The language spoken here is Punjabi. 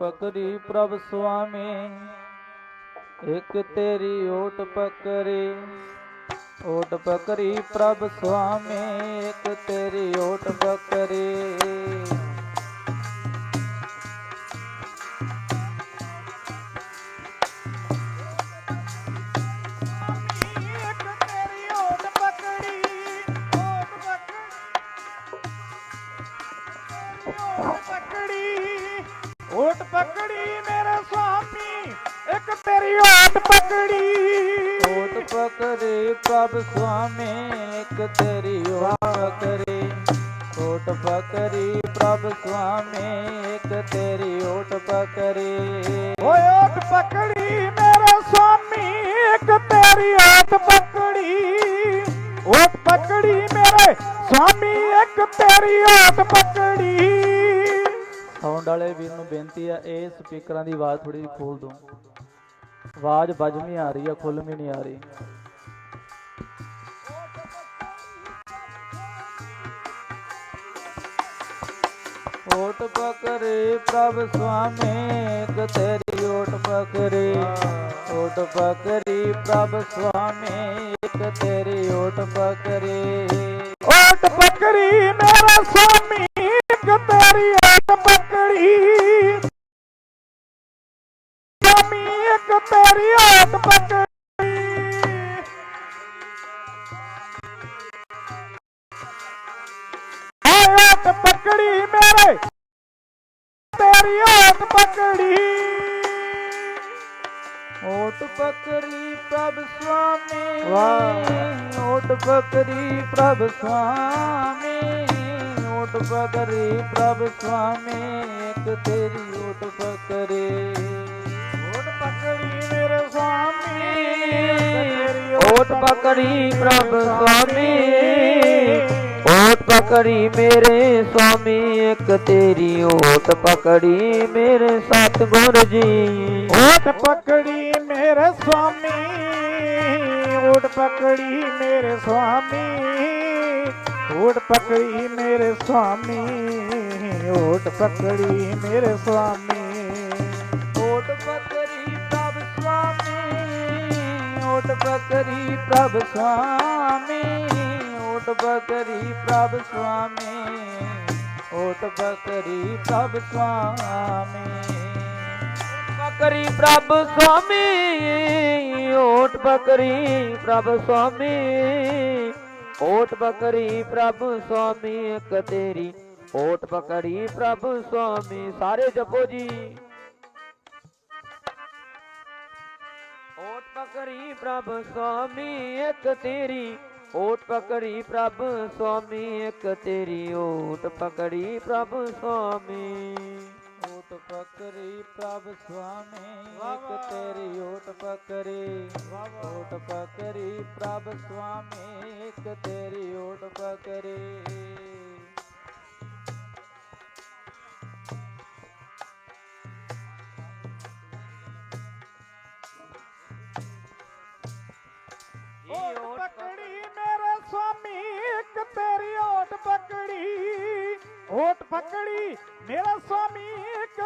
ਪਕੜੀ ਪ੍ਰਭ ਸੁਆਮੀ, ਇੱਕ ਤੇਰੀ ਓਟ ਪਕੜੀ। ਓਟ ਪਕੜੀ ਪ੍ਰਭ ਸੁਆਮੀ, ਇੱਕ ਤੇਰੀ ਓਟ ਪਕੜੀ। ਪਕੜੀ ਮੇਰੇ ਸੁਆਮੀ ਇੱਕ ਤੇਰੀ ਓਟ ਪਕੜੀ। ਓਟ ਪਕੜੀ ਪ੍ਰਭ ਸੁਆਮੀ ਇੱਕ ਤੇਰੀ ਓਟ ਪਕੜੀ। ਓਟ ਪਕੜੀ ਪ੍ਰਭ ਸੁਆਮੀ ਇੱਕ ਤੇਰੀ ਓਟ ਪਕੜੀ। ਓਏ ਓਟ ਪਕੜੀ ਮੇਰੇ ਸੁਆਮੀ ਇੱਕ ਤੇਰੀ ਓਟ ਪਕੜੀ। ਓਟ ਪਕੜੀ ਮੇਰੇ ਸੁਆਮੀ ਇੱਕ ਤੇਰੀ ਓਟ ਪਕੜੀ। ਸਾਊਂਡ ਵਾਲੇ ਵੀਰ ਨੂੰ ਬੇਨਤੀ ਆ, ਇਹ ਸਪੀਕਰਾਂ ਦੀ ਆਵਾਜ਼ ਥੋੜੀ ਜਿਹੀ ਖੋਲ ਦਿਓ। ਆਵਾਜ਼ ਵੱਜਵੀਂ ਆ ਰਹੀ ਆ ਖੁੱਲਵੀਂ ਨਹੀਂ ਆ ਰਹੀ। ਓਟ ਪਕਰੇ ਪ੍ਰਭ ਸੁਆਮੀ ਤੇਰੀ ਓਟ ਪਕਰੇ ਓਟ ਪਕਰੀ ਪ੍ਰਭ ਸੁਆਮੀ ਤੇਰੀ ਓਟ ਪਕਰੇ ਸੁਆਮੀ ਇੱਕ ਤੇਰੀ ਪਕੜੀ ਓਏ ਓਟ ਪਕੜੀ ਮੇਰੇ। ਤੇਰੀ ਓਟ ਪਕੜੀ। ਓਟ ਪਕਰੀ ਪ੍ਰਭ ਸੁਆਮੀ। ਵਾਹ। ਓਟ ਪਕਰੀ ਪ੍ਰਭ ਸੁਆਮੀ। ਓਟ ਪਕਰੀ ਪ੍ਰਭ ਸੁਆਮੀ। ਇੱਕ ਤੇਰੀ ਓਟ ਤੇਰੀ ਓਟ ਪਕੜੀ ਪ੍ਰਭ ਸੁਆਮੀ, ਓਟ ਪਕੜੀ ਮੇਰੇ ਸੁਆਮੀ, ਇੱਕ ਤੇਰੀ ਓਟ ਪਕੜੀ ਮੇਰੇ ਸਤਿਗੁਰ ਜੀ। ਓਟ ਪਕੜੀ ਮੇਰੇ ਸੁਆਮੀ, ਓਟ ਪਕੜੀ ਮੇਰੇ ਸੁਆਮੀ, ਓਟ ਪਕੜੀ ਮੇਰੇ ਸੁਆਮੀ, ਓਟ ਪਕੜੀ ਮੇਰੇ ਸੁਆਮੀ। ਓਟ ਪਕਰੀ ਪ੍ਰਭ ਸੁਆਮੀ ਓਟ ਪਕਰੀ ਪ੍ਰਭ ਸੁਆਮੀ ਓਟ ਪਕਰੀ ਪ੍ਰਭ ਸੁਆਮੀ। ਪਕੜੀ ਪ੍ਰਭ ਸੁਆਮੀ ਓਟ ਪਕੜੀ ਪ੍ਰਭ ਸੁਆਮੀ ਓਟ ਪਕੜੀ ਪ੍ਰਭ ਸੁਆਮੀ ਇੱਕ ਤੇਰੀ ਓਟ ਪਕੜੀ ਪ੍ਰਭ ਸੁਆਮੀ, ਸਾਰੇ ਜਪੋ ਜੀ। ਓਟ ਪਕੜੀ ਪ੍ਰਭ ਸੁਆਮੀ ਇੱਕ ਤੇਰੀ। ਓਟ ਪਕੜੀ ਪ੍ਰਭ ਸੁਆਮੀ ਇੱਕ ਤੇਰੀ। ਓਟ ਪਕੜੀ ਪ੍ਰਭ ਸੁਆਮੀ। ਓਟ ਪਕਰੀ ਪ੍ਰਭ ਸੁਆਮੀ ਇੱਕ। ਤੇਰੀ ਓਟ ਵਾਹ। ਓਟ ਪਕਰੀ ਪ੍ਰਭ ਸੁਆਮੀ ਇੱਕ ਤੇਰੀ ਓਟ ਪਕਰੀ ਓਟ ਪਕੜੀ ਓਟ ਪਕੜੀ ਮੇਰਾ ਸਵਾਮੀ ਇੱਕ